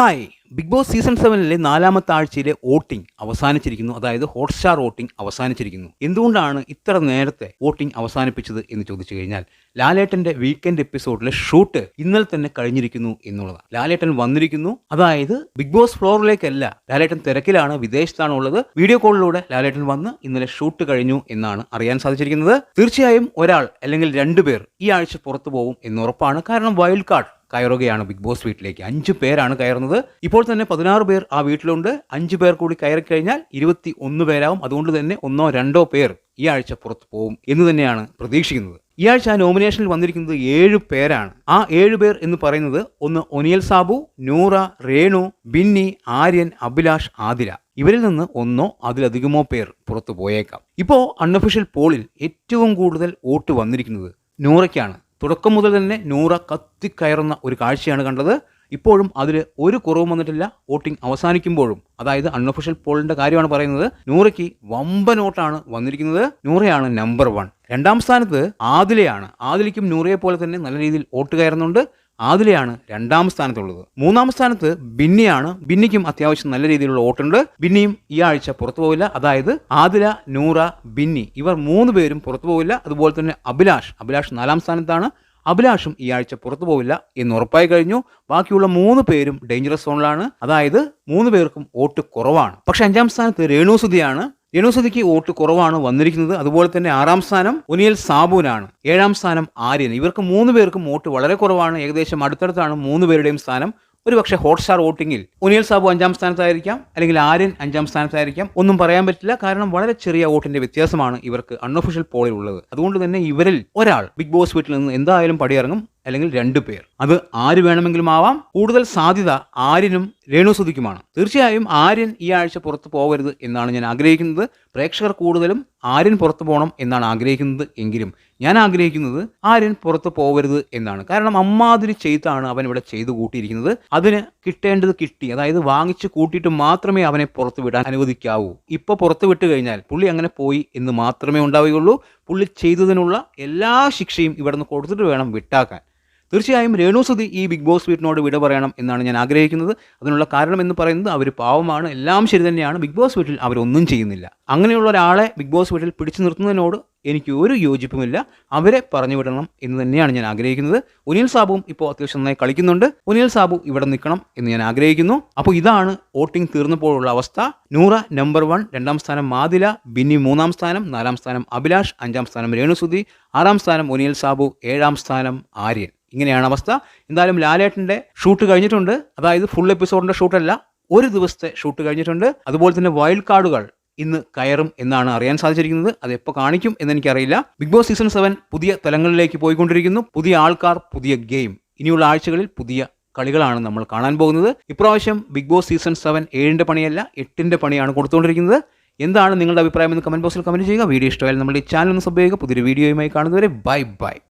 Hi. Big Boss season സെവനിലെ നാലാമത്തെ ആഴ്ചയിലെ വോട്ടിംഗ് അവസാനിച്ചിരിക്കുന്നു. അതായത് ഹോട്ട്സ്റ്റാർ വോട്ടിംഗ് അവസാനിച്ചിരിക്കുന്നു. എന്തുകൊണ്ടാണ് ഇത്ര നേരത്തെ വോട്ടിംഗ് അവസാനിപ്പിച്ചത് എന്ന് ചോദിച്ചു കഴിഞ്ഞാൽ ലാലേട്ടന്റെ വീക്കെൻഡ് എപ്പിസോഡിലെ ഷൂട്ട് ഇന്നലെ തന്നെ കഴിഞ്ഞിരിക്കുന്നു എന്നുള്ളതാണ്. ലാലേട്ടൻ വന്നിരിക്കുന്നു. അതായത് ബിഗ് ബോസ് ഫ്ലോറിലേക്കല്ല ലാലേട്ടൻ തിരക്കിലാണ് വിദേശത്താണ് ഉള്ളത്. വീഡിയോ കോളിലൂടെ ലാലേട്ടൻ വന്ന് ഇന്നലെ ഷൂട്ട് കഴിഞ്ഞു എന്നാണ് അറിയാൻ സാധിച്ചിരിക്കുന്നത്. തീർച്ചയായും ഒരാൾ അല്ലെങ്കിൽ രണ്ടുപേർ ഈ ആഴ്ച പുറത്തു പോകും എന്നുറപ്പാണ് കാരണം വൈൽഡ് കാർഡ് കയറുകയാണ് ബിഗ് ബോസ് വീട്ടിലേക്ക്. അഞ്ച് പേരാണ് കയറുന്നത്. ഇപ്പോൾ തന്നെ പതിനാറ് പേർ ആ വീട്ടിലുണ്ട്. അഞ്ച് പേർ കൂടി കയറി കഴിഞ്ഞാൽ ഇരുപത്തി ഒന്ന് പേരാവും. അതുകൊണ്ട് തന്നെ ഒന്നോ രണ്ടോ പേർ ഈ ആഴ്ച പുറത്തു പോകും എന്ന് തന്നെയാണ് പ്രതീക്ഷിക്കുന്നത്. ഈ ആഴ്ച ആ നോമിനേഷനിൽ വന്നിരിക്കുന്നത് ഏഴ് പേരാണ്. ആ ഏഴ് പേർ എന്ന് പറയുന്നത് ഒന്ന് ഒനിയൽ സാബു നൂറ റേണു ബിന്നി ആര്യൻ അഭിലാഷ് ആതിര. ഇവരിൽ നിന്ന് ഒന്നോ അതിലധികമോ പേർ പുറത്തു പോയേക്കാം. ഇപ്പോൾ അൺഒഫീഷ്യൽ പോളിൽ ഏറ്റവും കൂടുതൽ വോട്ട് വന്നിരിക്കുന്നത് നൂറയ്ക്കാണ്. തുടക്കം മുതൽ തന്നെ നൂറ കത്തിക്കയറുന്ന ഒരു കാഴ്ചയാണ് കണ്ടത്. ഇപ്പോഴും അതിൽ ഒരു കുറവും വന്നിട്ടില്ല. വോട്ടിംഗ് അവസാനിക്കുമ്പോഴും അതായത് അൺഒഫീഷ്യൽ പോളിന്റെ കാര്യമാണ് പറയുന്നത് നൂറയ്ക്ക് വമ്പനോട്ടാണ് വന്നിരിക്കുന്നത്. നൂറയാണ് നമ്പർ വൺ. രണ്ടാം സ്ഥാനത്ത് ആദിലയാണ്. ആദിലയ്ക്കും നൂറയെ പോലെ തന്നെ നല്ല രീതിയിൽ വോട്ട് കയറുന്നുണ്ട്. ആദിലയാണ് രണ്ടാം സ്ഥാനത്തുള്ളത്. മൂന്നാം സ്ഥാനത്ത് ബിന്നിയാണ്. ബിന്നിക്കും അത്യാവശ്യം നല്ല രീതിയിലുള്ള വോട്ടുണ്ട്. ബിന്നിയും ഈ ആഴ്ച പുറത്തു പോകില്ല അതായത് ആദില നൂറ ബിന്നി ഇവർ മൂന്ന് പേരും പുറത്തു പോകില്ല അതുപോലെ തന്നെ അഭിലാഷ്. അഭിലാഷ് നാലാം സ്ഥാനത്താണ്. അഭിലാഷും ഈ ആഴ്ച പുറത്തു പോവില്ല എന്ന് ഉറപ്പായി കഴിഞ്ഞു. ബാക്കിയുള്ള മൂന്ന് പേരും ഡേഞ്ചറസ് സോണിലാണ് അതായത് മൂന്ന് പേർക്കും വോട്ട് കുറവാണ്. പക്ഷെ അഞ്ചാം സ്ഥാനത്ത് രേണുസുതിയാണ് രേണുസുതിക്ക് വോട്ട് കുറവാണ് വന്നിരിക്കുന്നത്. അതുപോലെ തന്നെ ആറാം സ്ഥാനം ഒനിയൽ സാബുനാണ് ഏഴാം സ്ഥാനം ആര്യൻ ഇവർക്ക് മൂന്ന് പേർക്കും വോട്ട് വളരെ കുറവാണ്. ഏകദേശം അടുത്തടുത്താണ് മൂന്ന് പേരുടെയും സ്ഥാനം. ഒരു പക്ഷേ ഹോട്ട്സ്റ്റാർ വോട്ടിങ്ങിൽ ഒനിയൽ സാബു അഞ്ചാം സ്ഥാനത്തായിരിക്കാം അല്ലെങ്കിൽ ആര്യൻ അഞ്ചാം സ്ഥാനത്തായിരിക്കാം. ഒന്നും പറയാൻ പറ്റില്ല. കാരണം വളരെ ചെറിയ വോട്ടിന്റെ വ്യത്യാസമാണ് ഇവർക്ക് അൺഒഫീഷ്യൽ പോളിൽ ഉള്ളത് അതുകൊണ്ട് തന്നെ ഇവരിൽ ഒരാൾ ബിഗ് ബോസ് വീട്ടിൽ നിന്ന് എന്തായാലും പടിയിറങ്ങും. അല്ലെങ്കിൽ രണ്ടു പേർ. അത് ആര് വേണമെങ്കിലും ആവാം. കൂടുതൽ സാധ്യത ആര്യനും രേണുസുതിക്കുമാണ് തീർച്ചയായും ആര്യൻ ഈ ആഴ്ച പുറത്തു പോകരുത് എന്നാണ് ഞാൻ ആഗ്രഹിക്കുന്നത്. പ്രേക്ഷകർ കൂടുതലും ആര്യൻ പുറത്തു പോകണം എന്നാണ് ആഗ്രഹിക്കുന്നത് എങ്കിലും ഞാൻ ആഗ്രഹിക്കുന്നത് ആര്യൻ പുറത്തു പോകരുത് എന്നാണ്. കാരണം അമ്മാതിരി ചെയ്താണ് അവൻ ഇവിടെ ചെയ്തു കൂട്ടിയിരിക്കുന്നത്. അതിന് കിട്ടേണ്ടത് കിട്ടി. അതായത് വാങ്ങിച്ചു കൂട്ടിയിട്ട് മാത്രമേ അവനെ പുറത്തു വിടാൻ അനുവദിക്കാവൂ. ഇപ്പോൾ പുറത്തു വിട്ടു കഴിഞ്ഞാൽ പുള്ളി അങ്ങനെ പോയി എന്ന് മാത്രമേ ഉണ്ടാവുകയുള്ളൂ. പുള്ളി ചെയ്തതിനുള്ള എല്ലാ ശിക്ഷയും ഇവിടുന്ന് കൊടുത്തിട്ട് വേണം വിട്ടാക്കാൻ. തീർച്ചയായും രേണു സുധി ഈ ബിഗ് ബോസ് വീട്ടിനോട് വിട പറയണം എന്നാണ് ഞാൻ ആഗ്രഹിക്കുന്നത്. അതിനുള്ള കാരണം എന്ന് പറയുന്നത് അവർ പാവമാണ്. എല്ലാം ശരി തന്നെയാണ്. ബിഗ് ബോസ് വീട്ടിൽ അവരൊന്നും ചെയ്യുന്നില്ല. അങ്ങനെയുള്ള ഒരാളെ ബിഗ് ബോസ് വീട്ടിൽ പിടിച്ചു നിർത്തുന്നതിനോട് എനിക്ക് ഒരു യോജിപ്പുമില്ല. അവരെ പറഞ്ഞു വിടണം എന്ന് തന്നെയാണ് ഞാൻ ആഗ്രഹിക്കുന്നത്. ഉനിൽ സാബുവും ഇപ്പോൾ അത്യാവശ്യം നന്നായി കളിക്കുന്നുണ്ട്. ഉനിൽ സാബു ഇവിടെ നിൽക്കണം എന്ന് ഞാൻ ആഗ്രഹിക്കുന്നു. അപ്പോൾ ഇതാണ് വോട്ടിംഗ് തീർന്നപ്പോഴുള്ള അവസ്ഥ. നൂറ നമ്പർ വൺ രണ്ടാം സ്ഥാനം മാതില ബിന്നി മൂന്നാം സ്ഥാനം നാലാം സ്ഥാനം അഭിലാഷ് അഞ്ചാം സ്ഥാനം രേണുസുതി ആറാം സ്ഥാനം ഉനിൽ സാബു ഏഴാം സ്ഥാനം ആര്യൻ. ഇങ്ങനെയാണ് അവസ്ഥ. എന്തായാലും ലാലേട്ടന്റെ ഷൂട്ട് കഴിഞ്ഞിട്ടുണ്ട്. അതായത് ഫുൾ എപ്പിസോഡിന്റെ ഷൂട്ടല്ല ഒരു ദിവസത്തെ ഷൂട്ട് കഴിഞ്ഞിട്ടുണ്ട്. അതുപോലെ തന്നെ വൈൽഡ് കാർഡുകൾ ഇന്ന് കയറും എന്നാണ് അറിയാൻ സാധിച്ചിരിക്കുന്നത്. അത് എപ്പോൾ കാണിക്കും എന്ന് എനിക്കറിയില്ല ബിഗ് ബോസ് സീസൺ സെവൻ പുതിയ തലങ്ങളിലേക്ക് പോയിക്കൊണ്ടിരിക്കുന്നു. പുതിയ ആൾക്കാർ പുതിയ ഗെയിം ഇനിയുള്ള ആഴ്ചകളിൽ പുതിയ കളികളാണ് നമ്മൾ കാണാൻ പോകുന്നത്. ഇപ്രാവശ്യം ബിഗ് ബോസ് സീസൺ സെവൻ ഏഴിന്റെ പണിയല്ല എട്ടിന്റെ പണിയാണ് കൊടുത്തുകൊണ്ടിരിക്കുന്നത്. എന്താണ് നിങ്ങളുടെ അഭിപ്രായം എന്ന് കമന്റ് ബോക്സിൽ കമന്റ് ചെയ്യുക. വീഡിയോ ഇഷ്ടമായാലും നമ്മുടെ ഈ ചാനൽ ഒന്ന് സബ് ചെയ്യുക. പുതിയൊരു വീഡിയോയുമായി കാണുന്നവരെ ബൈ ബൈ